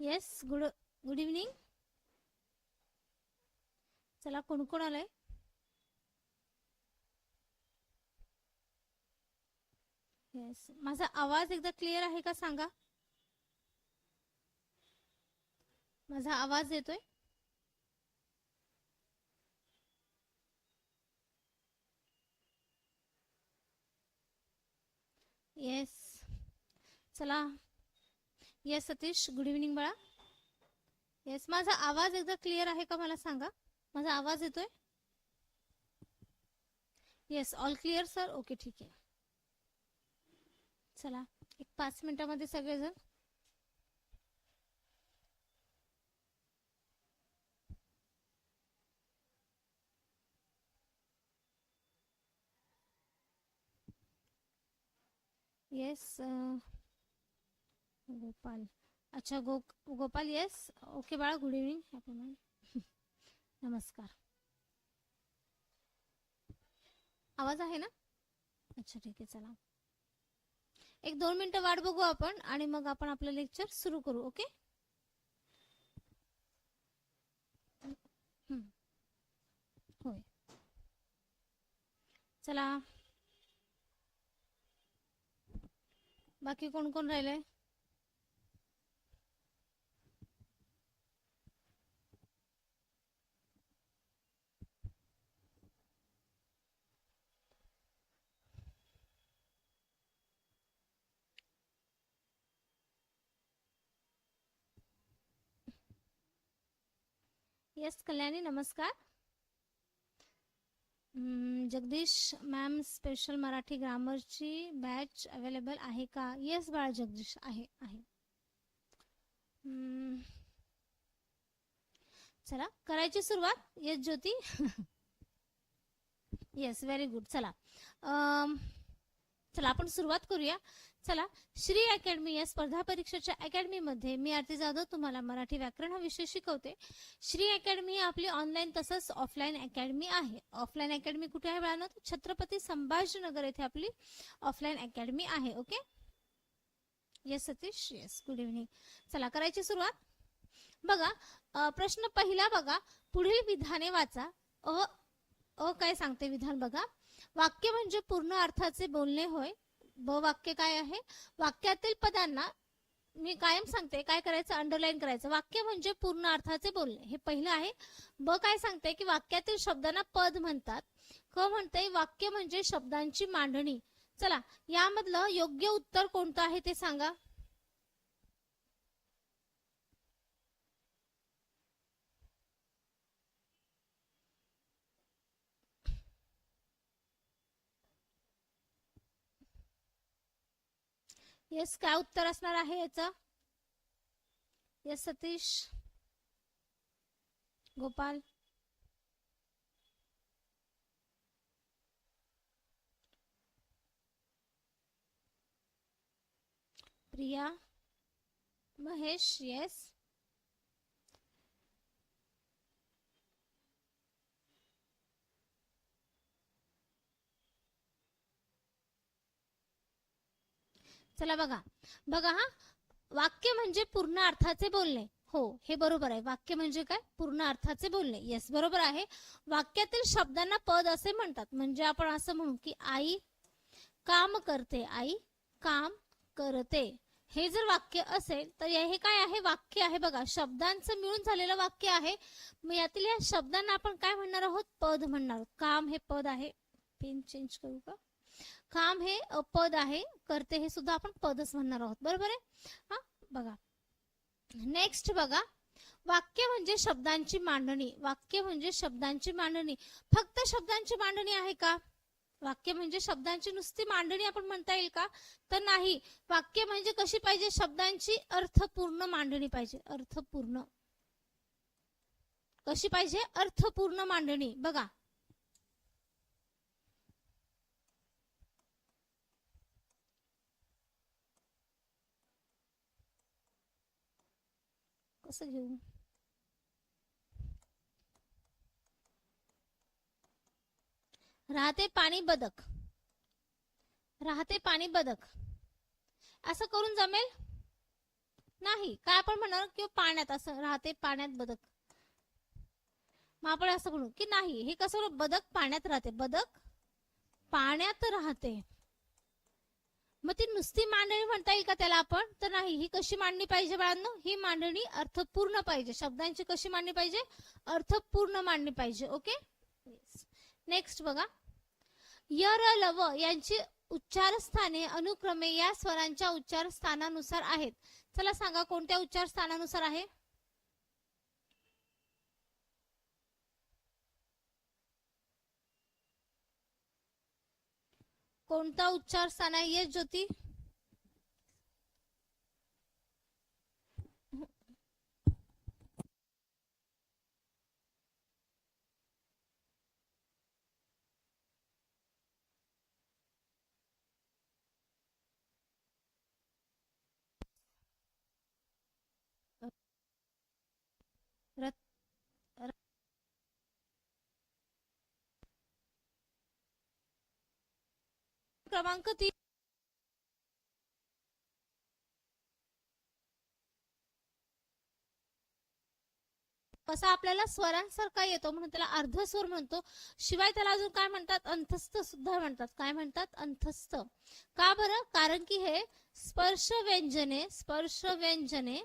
Yes good good evening चला कोण कोण आलंय? येस माझा आवाज एकदा क्लिअर आहे का सांगा? माझा आवाज येतोय? येस चला येस सतीश गुड इव्हनिंग बाळा. येस माझा आवाज एकदा क्लिअर आहे का मला सांगा? माझा आवाज येतोय? Yes all clear sir okay ठीक आहे. चला एक पाच मिनिटामध्ये सगळेजण. येस गोपाल. अच्छा गो गोपाल येस ओके बाळा गुड इव्हनिंग हॅपी मॉर्निंग नमस्कार. आवाज आहे ना? अच्छा ठीक आहे चला. एक दोन मिनिटं वाट बघू आपण आणि मग आपण आपलं लेक्चर सुरू करू ओके होय. चला. बाकी कोण कोण राहिलंय? येस कल्याणी नमस्कार. जगदीश मॅम स्पेशल मराठी ग्रामरची बॅच अवेलेबल आहे का? येस बाळा जगदीश आहे आहे. हम्म, चला करायची सुरुवात. Yes Jyoti. Yes very good चला. अम, चला आपण सुरुवात करूया. चला श्री अकॅडमी या स्पर्धा परीक्षेच्या अकॅडमीमध्ये मी आरती जाधव तुम्हाला मराठी व्याकरण हा विषय शिकवते. श्री अकॅडमी ही आपली ऑनलाईन तसंच ऑफलाईन अकॅडमी आहे. ऑफलाईन अकॅडमी कुठे आहे मिळालं छत्रपती संभाजीनगर येथे आपली ऑफलाईन अकॅडमी आहे okay yes Satish? Yes good evening चला करायची सुरुवात. बघा प्रश्न पहिला बघा. पुढील विधाने वाचा. अ अ काय सांगते विधान बघा? वाक्य म्हणजे पूर्ण अर्थाचे बोलणे होय. ब वाक्य काय आहे? वाक्यातील पदांना मी कायम सांगते काय करायचं? अंडरलाईन करायचं. वाक्य म्हणजे पूर्ण अर्थाचे बोलणे. हे पहिलं आहे. ब काय सांगते की वाक्यातील शब्दांना पद म्हणतात. क म्हणते वाक्य म्हणजे शब्दांची मांडणी. चला यामधलं योग्य उत्तर कोणतं आहे ते सांगा. येस काय उत्तर असणार आहे याचं? येस सतीश. गोपाल. प्रिया. महेश येस चला बघा. बघा हा. वाक्य म्हणजे पूर्ण अर्थाचे बोलणे. हो हे बरोबर आहे. वाक्य म्हणजे काय? पूर्ण अर्थाचे बोलणे. येस बरोबर आहे. वाक्यातील शब्दांना पद असे म्हणतात. म्हणजे आपण असं म्हणू की आई काम करते. आई काम करते. हे जर वाक्य असेल तर हे काय आहे? वाक्य आहे बघा. शब्दांचं मिळून झालेलं वाक्य आहे. मग यातील या शब्दांना आपण काय म्हणणार आहोत? पद म्हणणार आहोत. काम हे पद आहे. पेन चेंज करू का? काम हे पद आहे. करते हे सुद्धा आपण पदच म्हणणार आहोत. बरोबर आहे? हा? बघा. नेक्स्ट बघा. वाक्य म्हणजे शब्दांची मांडणी. वाक्य म्हणजे शब्दांची मांडणी. फक्त शब्दांची मांडणी आहे का? वाक्य म्हणजे शब्दांची नुसती मांडणी आपण म्हणता येईल का? तर नाही. वाक्य म्हणजे कशी पाहिजे? शब्दांची अर्थपूर्ण मांडणी पाहिजे. अर्थपूर्ण. कशी पाहिजे? अर्थपूर्ण मांडणी. बघा. कसं घेऊ? राहते पाणी बदक. राहते पाणी बदक. असं करून जमेल? नाही. काय आपण म्हणणार? किंवा पाण्यात असं राहते पाण्यात बदक. मग आपण असं म्हणू की नाही. हे कसं बदक पाण्यात राहते? बदक पाण्यात राहते. मग ती नुसती मांडणी म्हणता येईल का त्याला आपण? तर नाही ही कशी मांडणी पाहिजे बाळांनो? ही मांडणी अर्थपूर्ण पाहिजे. शब्दांची कशी मांडणी पाहिजे? अर्थपूर्ण मांडणी पाहिजे ओके? नेक्स्ट बघा. य र यांची उच्चारस्थाने अनुक्रमे या स्वरांच्या उच्चारस्थानानुसार आहेत. चला सांगा कोणत्या उच्चार स्थानानुसार आहे? कोणता उच्चार स्थान आहे? ज्योती. क्रमांक तीन. कसा आपल्याला स्वरांसारखा येतो म्हणून त्याला अर्धस्वर म्हणतो. शिवाय त्याला अजून काय म्हणतात? अंतस्थ सुद्धा म्हणतात. काय म्हणतात? अंतस्थ. का बरं? कारण की हे स्पर्श व्यंजने स्पर्श व्यंजने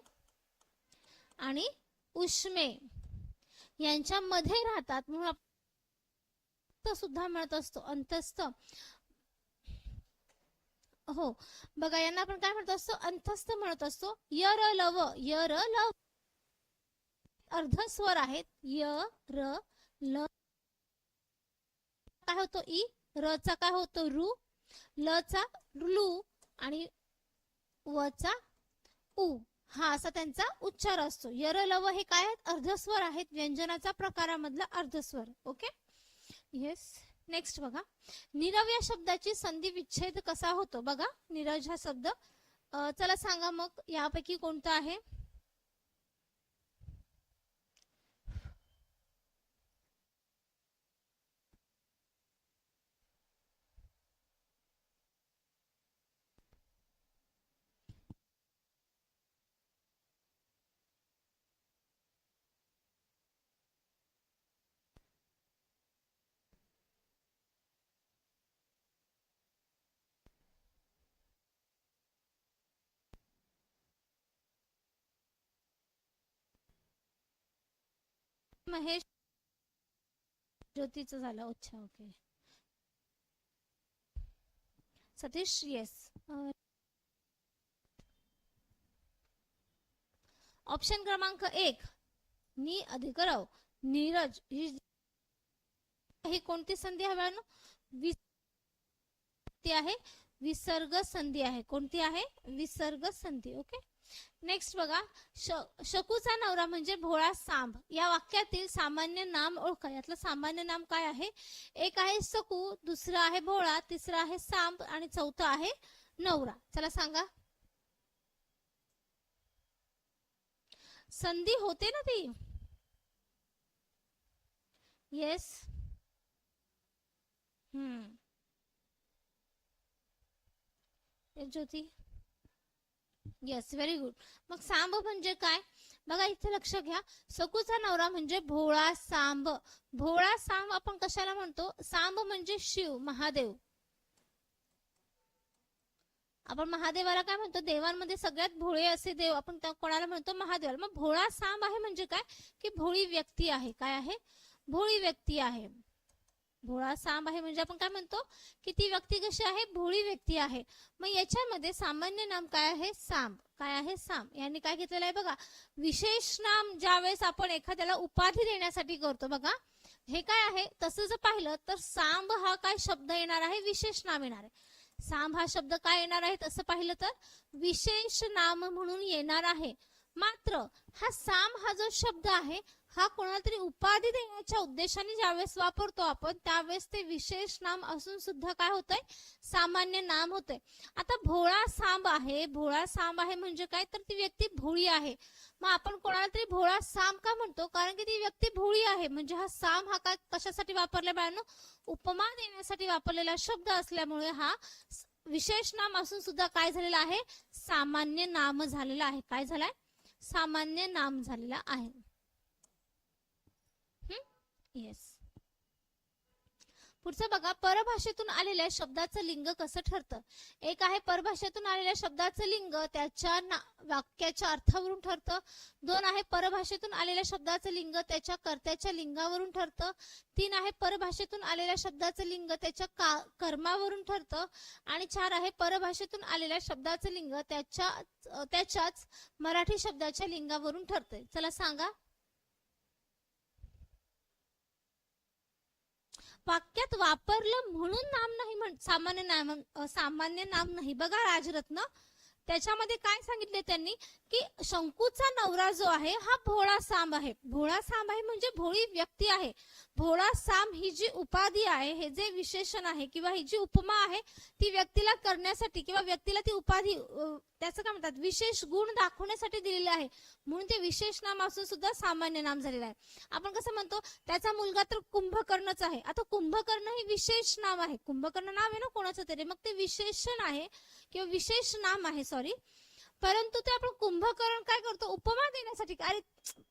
आणि उष्मे यांच्या मध्ये राहतात म्हणून सुद्धा म्हणत असतो. अंतस्थ. हो. बघा यांना आपण काय म्हणत असतो? अंतस्थ म्हणत असतो. य र लव य र लव अर्ध स्वर आहेत. य र ल. काय होतो? ई र चा काय होतो? रु. ल चा लू आणि व चा उ. हा असा त्यांचा उच्चार असतो. यर लव हे काय आहेत? अर्धस्वर आहेत. व्यंजनाचा प्रकारामधला अर्धस्वर. ओके? येस नेक्स्ट बघा. नीरव या शब्दाची संधी विच्छेद कसा होतो? बघा नीरज हा शब्द. चला सांगा मग यापैकी कोणता आहे? महेश ज्योतीचं झालं. अच्छा ओके सतीश येस ऑप्शन क्रमांक एक नी अधिकराव नीरज ही ही कोणती संधी आहे बाळांनो? विस ती आहे विसर्ग संधी आहे. कोणती आहे? विसर्ग संधी ओके नेक्स्ट बघा श- शकूचा नवरा म्हणजे भोळा सांब. या वाक्यातील सामान्य नाम ओळखा. यातलं सामान्य नाम काय आहे? एक आहे सकू दुसरं आहे भोळा तिसरं आहे सांब आणि चौथं आहे नवरा. चला सांगा. संधी होते ना ती? येस हम्म. ज्योती. येस व्हेरी गुड मग सांब म्हणजे काय? बघा इथे लक्ष घ्या. सकूचा नवरा म्हणजे भोळा सांब. भोळा सांब आपण कशाला म्हणतो? सांब म्हणजे शिव महादेव. आपण महादेवाला काय म्हणतो? देवांमध्ये सगळ्यात भोळे असे देव आपण त्या कोणाला म्हणतो? महादेवाला. मग भोळा सांब आहे म्हणजे काय? की भोळी व्यक्ती आहे. काय आहे? भोळी व्यक्ती आहे. भोळा सांब आहे म्हणजे आपण काय म्हणतो की ती व्यक्ती कशी आहे? भोळी व्यक्ती आहे. मग याच्यामध्ये सामान्य नाम काय आहे? सांब. काय आहे? सांब. यांनी काय घेतलेलं आहे बघा? विशेष नाम ज्यावेळेस आपण एखाद्याला उपाधी देण्यासाठी करतो बघा हे काय आहे? तसं जर पाहिलं तर सांब हा काय शब्द येणार आहे? विशेष नाम येणार आहे. सांब हा शब्द काय येणार आहे? तसं पाहिलं तर विशेष नाम म्हणून येणार आहे. मात्र हा साम हा जो शब्द आहे हा कोणाला तरी उपाधी देण्याच्या उद्देशाने ज्यावेळेस वापरतो आपण त्यावेळेस ते विशेष नाम असून सुद्धा काय होतंय? सामान्य नाम होतंय. आता भोळा सांब आहे. भोळा सांब आहे म्हणजे काय? तर ती व्यक्ती भोळी आहे. मग आपण कोणाला तरी भोळा साम का म्हणतो? कारण की ती व्यक्ती भोळी आहे. म्हणजे हा साम हा काय कशासाठी वापरला बाळांनो? उपमा देण्यासाठी वापरलेला शब्द असल्यामुळे हा विशेष नाम असून सुद्धा काय झालेलं आहे? सामान्य नाम झालेलं आहे. काय झालंय? सामान्य नाम झालेला आहे. येस पुढचं बघा परभाषेतून आलेल्या शब्दाचं लिंग कसं ठरतं? एक आहे परभाषेतून आलेल्या शब्दाचं लिंग त्याच्या ना- वाक्याच्या अर्थावरून ठरतं. दोन आहे परभाषेतून आलेल्या शब्दाचं लिंग त्याच्या कर्त्याच्या लिंगावरून ठरतं. तीन आहे परभाषेतून आलेल्या शब्दाचं लिंग त्याच्या का कर्मावरून ठरतं. आणि चार आहे परभाषेतून आलेल्या शब्दाचं लिंग त्याच्या त्याच्याच मराठी शब्दाच्या लिंगावरून ठरतंय. चला सांगा. वाक्यात वापरलं म्हणून नाम नाही म्हण सामान्य नाम सामान्य नाम नाही. बघा राजरत्न. त्याच्यामध्ये काय सांगितले त्यांनी? की शंकूचा नवरा जो आहे हा भोळा सांब आहे. भोळा सांब आहे म्हणजे भोळी व्यक्ती आहे. भोळा सांब ही जी उपाधी आहे हे जे विशेषण आहे किंवा ही जी उपमा आहे ती व्यक्तीला करण्यासाठी किंवा व्यक्तीला ती उपाधी त्याचं काय म्हणतात विशेष गुण दाखवण्यासाठी दिलेले आहे. म्हणून ते विशेष नाम असून सुद्धा सामान्य नाम झालेलं आहे. आपण कसं म्हणतो त्याचा मुलगा तर कुंभकर्णच आहे. आता कुंभकर्ण हे विशेष नाम आहे. कुंभकर्ण नाव आहे ना कोणाचं तरी? मग ते विशेषण आहे किंवा विशेष नाम आहे सॉरी परंतु ते आपण कुंभकर्ण काय करतो? उपमा देण्यासाठी. अरे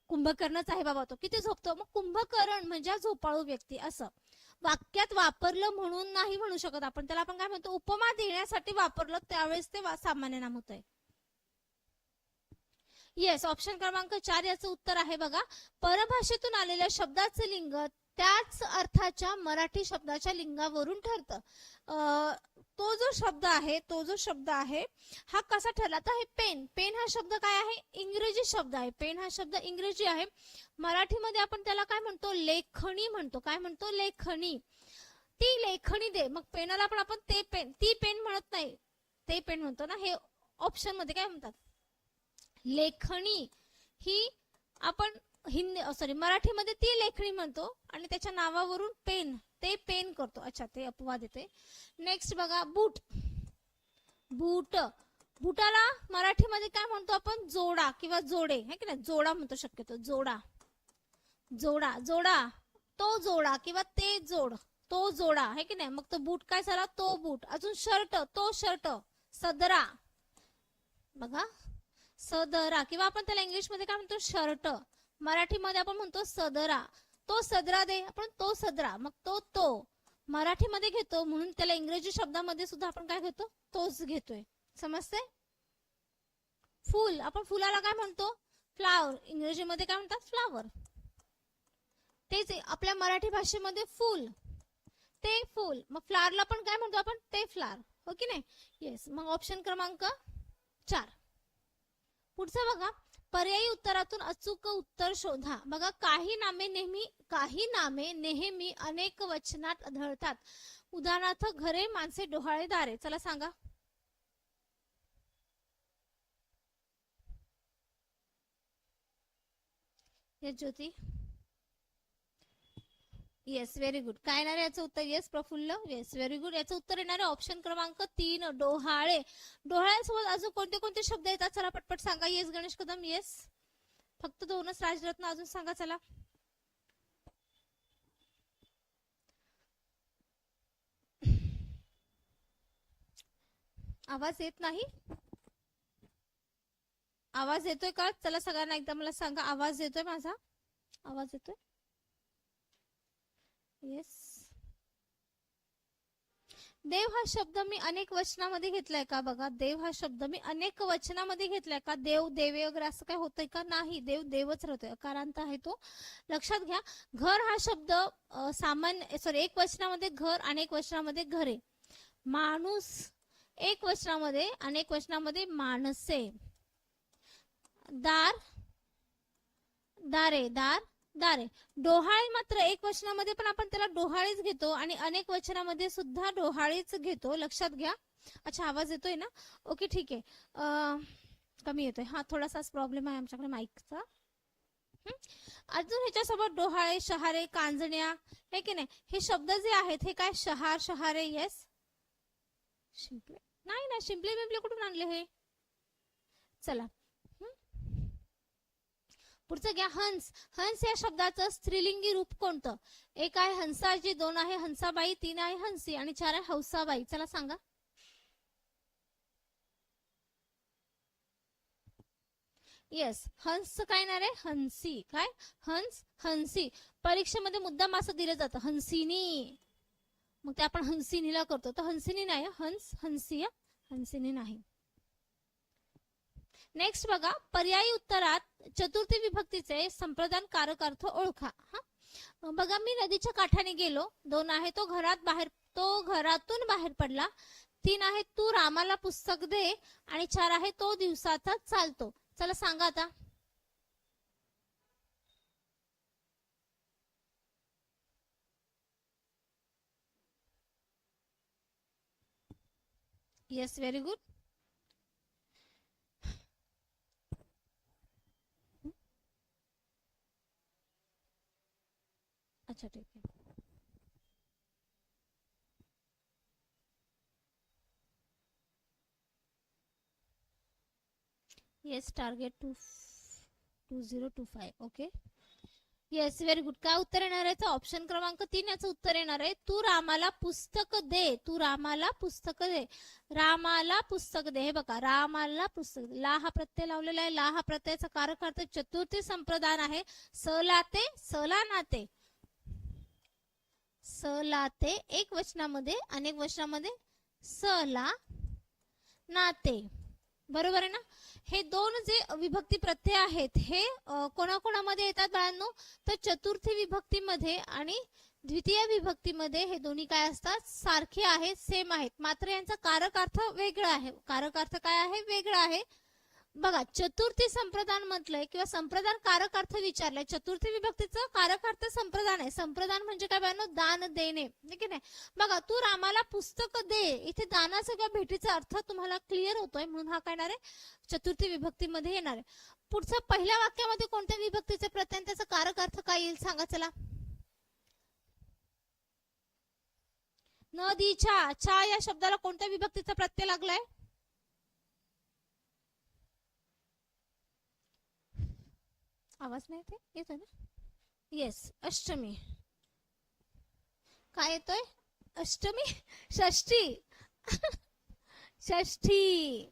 कुंभकर्णच आहे बाबा तो. किती झोपतो? मग कुंभकर्ण म्हणजे झोपाळू व्यक्ती असं. वाक्यात वापरलं म्हणून नाही म्हणू शकत आपण. त्याला आपण काय म्हणतो? उपमा देण्यासाठी वापरलं त्यावेळेस ते सामान्य नाम होत आहे येस ऑप्शन क्रमांक चार याचं उत्तर आहे बघा. परभाषेतून आलेल्या शब्दाचं लिंग त्याच अर्थाच्या मराठी शब्दाच्या लिंगावरून ठरतं. तो जो शब्द आहे तो जो शब्द आहे हा कसा ठरला? तर हे पेन. पेन हा शब्द काय आहे? इंग्रजी शब्द आहे. पेन हा शब्द इंग्रजी आहे. मराठीमध्ये आपण त्याला काय म्हणतो? लेखणी म्हणतो. काय म्हणतो? लेखणी. ती लेखणी दे. मग पेनाला पण आपण ते पेन. ती पेन म्हणत नाही. ते पेन म्हणतो ना? हे ऑप्शनमध्ये काय म्हणतात? लेखणी ही आपण हिंदी सॉरी मराठीमध्ये ती लेखणी म्हणतो आणि त्याच्या नावावरून पेन ते पेन करतो. अच्छा ते अपवाद येते नेक्स्ट बघा बूट. बूट. बुटाला मराठीमध्ये काय म्हणतो आपण? जोडा किंवा जोडे. है की नाही? जोडा म्हणतो शक्यतो. जोडा. जोडा. जोडा. तो जोडा किंवा ते जोड. तो जोडा. है की नाही? मग तो बूट काय झाला? तो बूट. अजून शर्ट. तो शर्ट. सदरा. बघा. सदरा किंवा आपण त्याला इंग्लिशमध्ये काय म्हणतो? शर्ट. मराठीमध्ये आपण म्हणतो सदरा. तो सदरा दे. आपण तो सदरा. मग तो तो. मराठीमध्ये घेतो म्हणून त्याला इंग्रजी शब्दामध्ये सुद्धा आपण काय घेतो? तोच घेतोय. समजते फुल. आपण फुलाला काय म्हणतो? फ्लावर. इंग्रजीमध्ये काय म्हणतात? फ्लावर. तेच आहे, आपल्या मराठी भाषेमध्ये फुल. ते फुल. मग फ्लावरला पण काय म्हणतो आपण? ते फ्लावर हो की नाही? येस मग ऑप्शन क्रमांक चार. पुढचं बघा पर्यायी उत्तरातून अचूक उत्तर शोधा. बघा काही नामे नेहमी काही नामे नेहमी अनेक वचनात आढळतात. उदाहरणार्थ घरे माणसे डोहाळे दारे. चला सांगा. ज्योती. येस व्हेरी गुड काय येणार आहे याचं उत्तर? Yes Praful. Yes very good याचं उत्तर येणार आहे ऑप्शन क्रमांक तीन डोहाळे. डोहाळ्यासोबत अजून कोणते कोणते शब्द येतात? चला पटपट सांगा. येस गणेश कदम. येस फक्त दोनच राजरत्न अजून सांगा चला. आवाज येत नाही? आवाज येतोय का? चला सगळ्यांना एकदा मला सांगा. आवाज येतोय माझा? आवाज येतोय? येस देव हा शब्द मी अनेक वचनामध्ये घेतलाय का बघा? देव हा शब्द मी अनेक वचनामध्ये घेतलाय का? देव देवे वगैरे असं काय होतंय का? नाही. देव देवच राहतोय. कारांत आहे तो. लक्षात घ्या. घर हा शब्द सामान्य सॉरी एक वचनामध्ये घर अनेक वचनामध्ये घरे. माणूस एक वचनामध्ये अनेक वचनामध्ये माणसे. दार दारे दार दारे. डोहाळे मात्र एक वचनामध्ये पण आपण त्याला डोहाळीच घेतो आणि अनेक वचनामध्ये सुद्धा डोहाळीच घेतो. लक्षात घ्या. अच्छा आवाज येतोय ना? ओके ठीक आहे. कमी येतोय. हा थोडासाच प्रॉब्लेम आहे आमच्याकडे माईकचा अजून ह्याच्यासोबत डोहाळे शहारे कांजण्या हे की नाही? हे शब्द जे आहेत हे काय? शहार शहारे येस शिंपले. नाही ना शिंपले बिंपले कुठून आणले हे? चला. पुढचं घ्या हंस. हंस या शब्दाचं स्त्रीलिंगी रूप कोणतं? एक आहे हंसाजी दोन आहे हंसाबाई तीन आहे हंसी आणि चार आहे हौसाबाई. चला सांगा. येस हंस काय येणार आहे हंसी. काय? हंस हंसी. परीक्षेमध्ये मुद्दाम असं दिलं जातं हंसिनी. मग ते आपण हंसिनीला करतो. तर हंसिनी नाही हंस हंसी हंसिनी नाही. नेक्स्ट बघा पर्यायी उत्तरात चतुर्थी विभक्तीचे संप्रदान कारक अर्थ ओळखा. हा? बघा मी नदीच्या काठाने गेलो. दोन आहे तो घरात बाहेर तो घरातून बाहेर पडला. तीन आहे तू रामाला पुस्तक दे आणि चार आहे तो दिवसाचा चालतो. चला सांगा आता. येस व्हेरी गुड अच्छा ठीक आहे. Yes target two two zero two five okay yes very good काय उत्तर येणार आहे? ऑप्शन क्रमांक तीन याचं उत्तर येणार आहे. तू रामाला पुस्तक दे. तू रामाला पुस्तक दे. रामाला पुस्तक दे. हे बघा रामाला पुस्तक दे. ला हा प्रत्यय लावलेला आहे. ला हा प्रत्ययाचा कारक अर्थ चतुर्थी संप्रदान आहे. स लाते सला नाते. स लाते एक वचनामध्ये अनेक वचनामध्ये स ला नाते बरोबर आहे ना? हे दोन जे विभक्ती प्रत्यय आहेत हे कोणाकोणामध्ये येतात बाळांनो? तर चतुर्थी विभक्तीमध्ये आणि द्वितीय विभक्तीमध्ये हे दोन्ही काय असतात? सारखे आहेत सेम आहेत. मात्र यांचा कारक अर्थ वेगळा आहे. कारक अर्थ काय आहे? वेगळा आहे. बघा चतुर्थी संप्रदान म्हटलंय किंवा संप्रदान कारक अर्थ विचारलाय. चतुर्थी विभक्तीचं कारक अर्थ संप्रदान आहे. संप्रदान म्हणजे काय बाळांनो? दान देणे. की नाही? बघा तू रामाला पुस्तक दे. इथे दानाचा किंवा भेटीचा अर्थ तुम्हाला क्लिअर होतोय म्हणून हा काय येणार आहे? चतुर्थी विभक्तीमध्ये येणार आहे. पुढचा पहिल्या वाक्यामध्ये कोणत्या विभक्तीचे प्रत्यय? त्याचा कारक अर्थ काय येईल? सांगा चला. नदीच्या छा या शब्दाला कोणत्या विभक्तीचा प्रत्यय लागलाय? आवाज नाही येते येतोय ना? येस अष्टमी. काय येतोय? अष्टमी? षष्ठी. षष्ठी.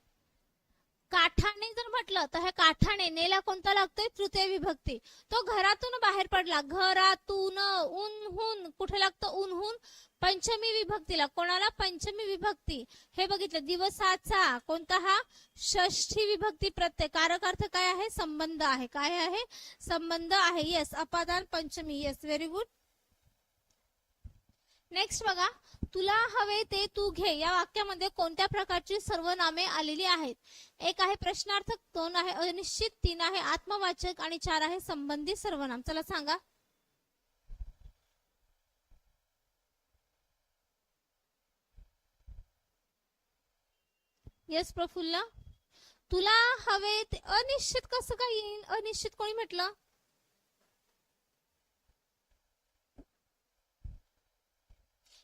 काठाने जर म्हटलं तर ह्या काठाने नेला कोणता लागतोय? तृतीय विभक्ती. तो घरातून बाहेर पडला. घरातून ऊनहून कुठे लागतं? ऊनहून पंचमी विभक्तीला कोणाला पंचमी विभक्ती? हे बघितलं दिवसाचा कोणता हा? षष्ठी विभक्ती प्रत्यय कारक अर्थ काय आहे? संबंध आहे. काय आहे? संबंध आहे. येस अपादान पंचमी. येस व्हेरी गुड नेक्स्ट बघा तुला हवे ते तू घे. या वाक्यामध्ये कोणत्या प्रकारची सर्वनामे आलेली आहेत? एक आहे प्रश्नार्थक दोन आहे अनिश्चित तीन आहे आत्मवाचक आणि चार आहे संबंधित सर्वनाम. चला सांगा. येस प्रफुल्ल. तुला हवे ते अनिश्चित कसं काय येईल? अनिश्चित कोणी म्हटलं?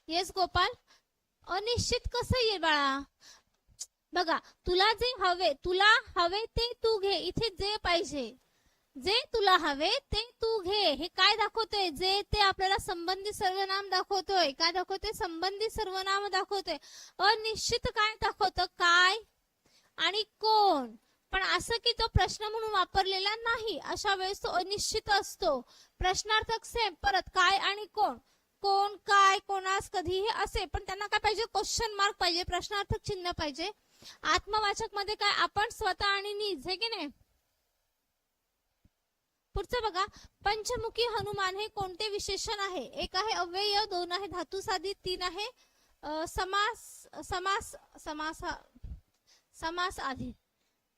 येस गोपाल. अनिश्चित कसं येईल बाळा? बघा तुला जे हवे तुला हवे ते तू घे. इथे जे पाहिजे. जे तुला हवे ते तू घे. हे काय दाखवतोय? जे ते आपल्याला संबंधित सर्वनाम दाखवतोय. काय दाखवतोय? संबंधित सर्वनाम दाखवतोय. अनिश्चित काय दाखवतं? काय आणि कोण? पण असं की तो प्रश्न म्हणून वापरलेला नाही. अशा वेळेस तो अनिश्चित असतो. प्रश्नार्थक सेम परत काय आणि कोण? कोण काय कोणास कधी हे असे. पण त्यांना काय पाहिजे? क्वेश्चन मार्क पाहिजे. प्रश्नार्थक चिन्ह पाहिजे. आत्मवाचकमध्ये काय? आपण स्वतः आणि नीज हे की नाही? पुढचं बघा पंचमुखी हनुमान हे कोणते विशेषण आहे? एक आहे अव्यय दोन आहे धातू साधित तीन आहे समास समास समास समास आधी.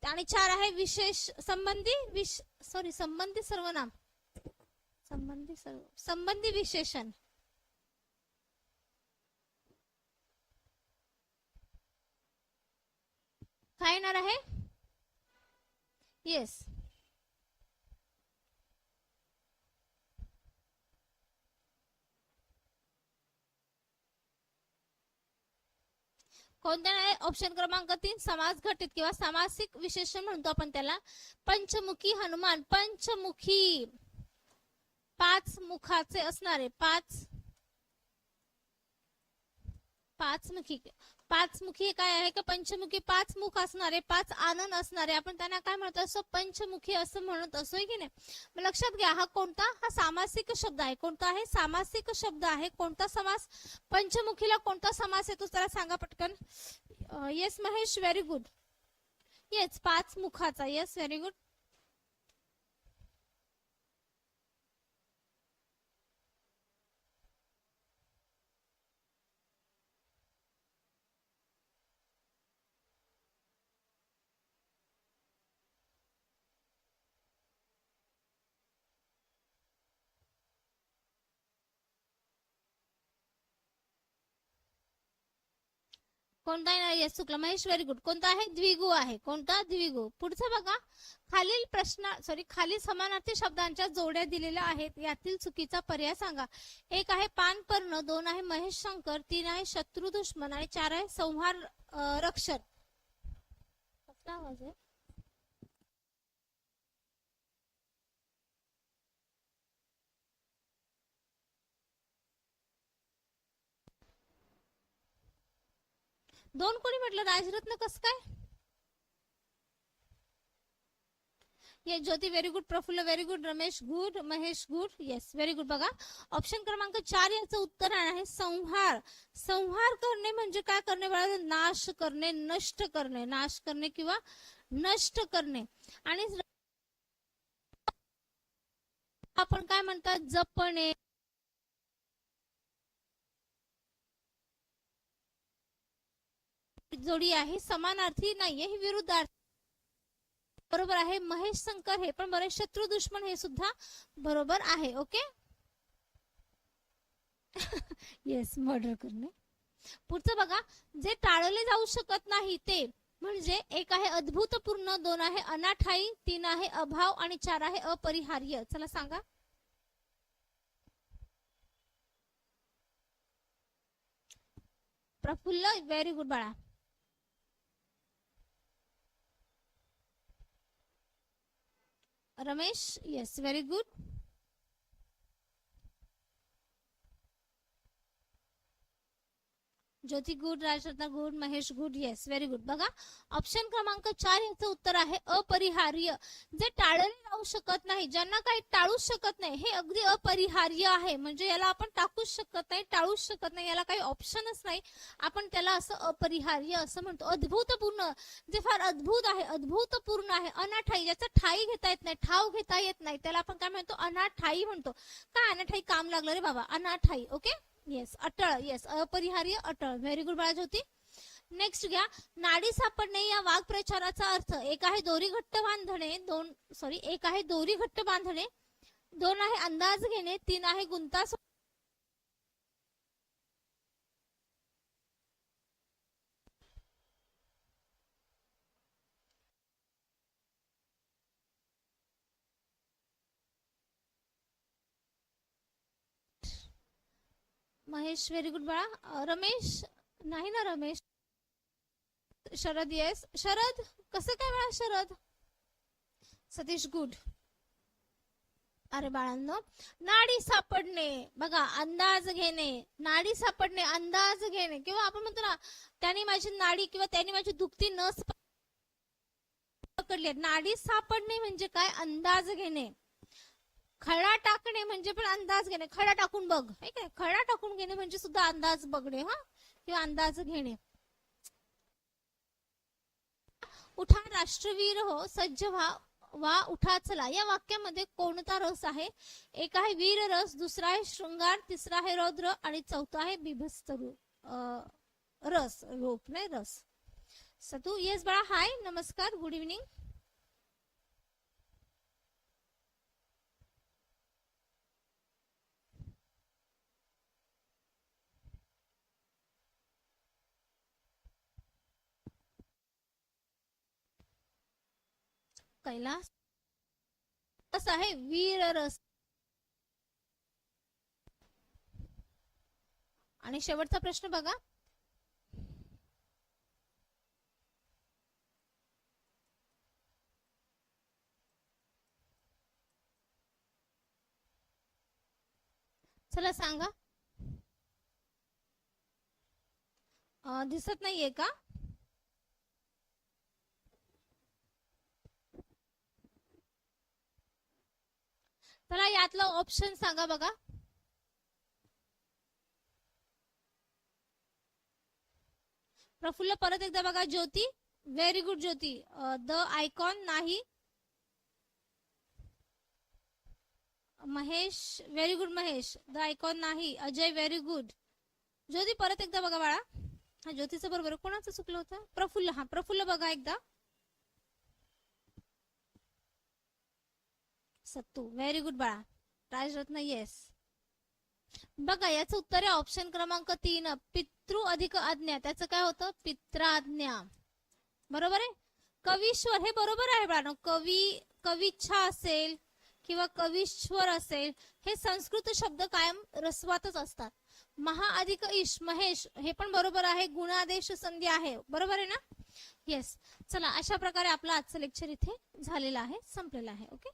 आणि चार आहे विशेष संबंधी विश सॉरी संबंधी सर्वनाम. संबंधी सर्व संबंधी विशेषण. काय येणार आहे? येस कोणत्या नाही? ऑप्शन क्रमांक तीन समास घटित किंवा सामासिक विशेषण म्हणतो आपण त्याला. पंचमुखी हनुमान पंचमुखी. पाच मुखाचे असणारे पाच पाच मुखी. पाचमुखी काय आहे? का पंचमुखी पाच मुख असणारे पाच आनंद असणारे आपण त्यांना काय म्हणतो? असं पंचमुखी असं म्हणत असो की नाही? मग लक्षात घ्या हा कोणता? हा सामासिक शब्द आहे. कोणता आहे? सामासिक शब्द आहे. कोणता समास? पंचमुखीला कोणता समास येतो? त्याला सांगा पटकन. Yes Mahesh very good yes पाच मुखाचा येस व्हेरी गुड कोणता आहे? येस चुकला महेश व्हेरी गुड कोणता आहे? द्विगु आहे. कोणता? द्विगु. पुढचं बघा. खालील प्रश्न सॉरी खालील समानार्थी शब्दांच्या जोड्या दिलेल्या आहेत. यातील चुकीचा पर्याय सांगा. एक आहे पानपर्ण दोन आहे महेश शंकर. तीन आहे शत्रू दुश्मन. आणि चार आहे संहार अं, रक्षण दोन कोणी म्हटलं राजरत्न कस काय? ये Jyoti very good Praful very good Ramesh good Mahesh good yes very good बघा ऑप्शन क्रमांक चार याचं उत्तर आहे संहार. संहार करणे म्हणजे काय करणे? बाळा नाश करणे नष्ट करणे. नाश करणे किंवा नष्ट करणे. आणि आपण काय म्हणतात? जपणे. जोडी आहे. समानार्थी नाहीये ही विरुद्धार्थी. बरोबर आहे. महेश शंकर हे पण बरे शत्रू दुश्मन हे सुद्धा बरोबर आहे. ओके? येस मर्डर करणे. पुढचं बघा. जे टाळले जाऊ शकत नाही ते म्हणजे एक आहे अद्भुतपूर्ण दोन आहे अनाठाई तीन आहे अभाव आणि चार आहे अपरिहार्य. चला सांगा. प्रफुल्ल व्हेरी गुड बाळा. Ramesh yes very good Jyoti good Rajratna good Mahesh good yes very good बघा ऑप्शन क्रमांक चार याचं उत्तर आहे अपरिहार्य. जे टाळले जाऊ शकत नाही ज्यांना काही टाळूच शकत नाही हे अगदी अपरिहार्य आहे. म्हणजे याला आपण टाकूच शकत नाही टाळूच शकत नाही याला काही ऑप्शनच नाही. आपण त्याला असं अपरिहार्य असं म्हणतो. अद्भुतपूर्ण जे फार अद्भुत आहे अद्भुतपूर्ण आहे. अनाठाई ज्याचा ठाई घेता येत नाही ठाव घेता येत नाही त्याला आपण काय म्हणतो? अनाठाई म्हणतो. काय अनाठाई काम लागलं रे बाबा? अनाठाई ओके येस अटळ. येस अपरिहार्य अटळ. व्हेरी गुड बाळा होती नेक्स्ट घ्या. नाडी सापडणे या वाक्प्रचाराचा अर्थ एक आहे दोरी घट्ट बांधणे दोन सॉरी एक आहे दोरी घट्ट बांधणे दोन आहे अंदाज घेणे तीन आहे गुंता महेश व्हेरी गुड बाळा. रमेश? नाही ना रमेश. शरद येस शरद कसं काय बाळा शरद? सतीश गुड अरे बाळांनो नाडी सापडणे. बघा अंदाज घेणे. नाडी सापडणे अंदाज घेणे. किंवा आपण म्हणतो ना त्याने माझी नाडी किंवा त्याने माझी दुखती नस पकडली नाडी सापडणे म्हणजे काय? अंदाज घेणे. खडा टाकणे म्हणजे पण अंदाज घेणे. खडा टाकून बघ. हे काय खडा टाकून घेणे म्हणजे सुद्धा अंदाज बघणे हा? किंवा अंदाज घेणे. उठा राष्ट्रवीर हो सज्ज व्हा वा उठा चला. या वाक्यामध्ये कोणता रस आहे? एक आहे वीर रस दुसरा आहे शृंगार तिसरा आहे रौद्र आणि चौथा आहे बिभस्त अं, रस रोप नाही रस. सतू येस बाळा. हाय नमस्कार. Good evening Kailas? तसा आहे वीर रस. आणि शेवटचा प्रश्न बघा. चला सांगा. दिसत नाहीये का? चला यातलं ऑप्शन सांगा बघा. प्रफुल्ल परत एकदा बघा Jyoti. Very good Jyoti. The icon नाही. Mahesh very good Mahesh. The icon नाही. अजय व्हेरी गुड ज्योती परत एकदा बघा बाळा. हा ज्योतीचं बरोबर. कोणाचं चुकलं होतं? प्रफुल्ल. हा प्रफुल्ल बघा एकदा. सत्तू. व्हेरी गुड बाळा. राजरत्न येस बघा याचं उत्तर आहे ऑप्शन क्रमांक तीन. पितृ अधिक आज्ञा. त्याचं काय होतं? पित्राज्ञा. बरोबर आहे? कवीश्वर हे बरोबर आहे बाळांनो कवी कविच्छा असेल किंवा कवीश्वर असेल हे संस्कृत शब्द कायम रस्वातच असतात. महाअधिक ईश महेश हे पण बरोबर आहे. गुणादेश संधी आहे. बरोबर आहे ना? येस चला अशा प्रकारे आपलं आजचं लेक्चर इथे झालेलं आहे संपलेलं आहे. ओके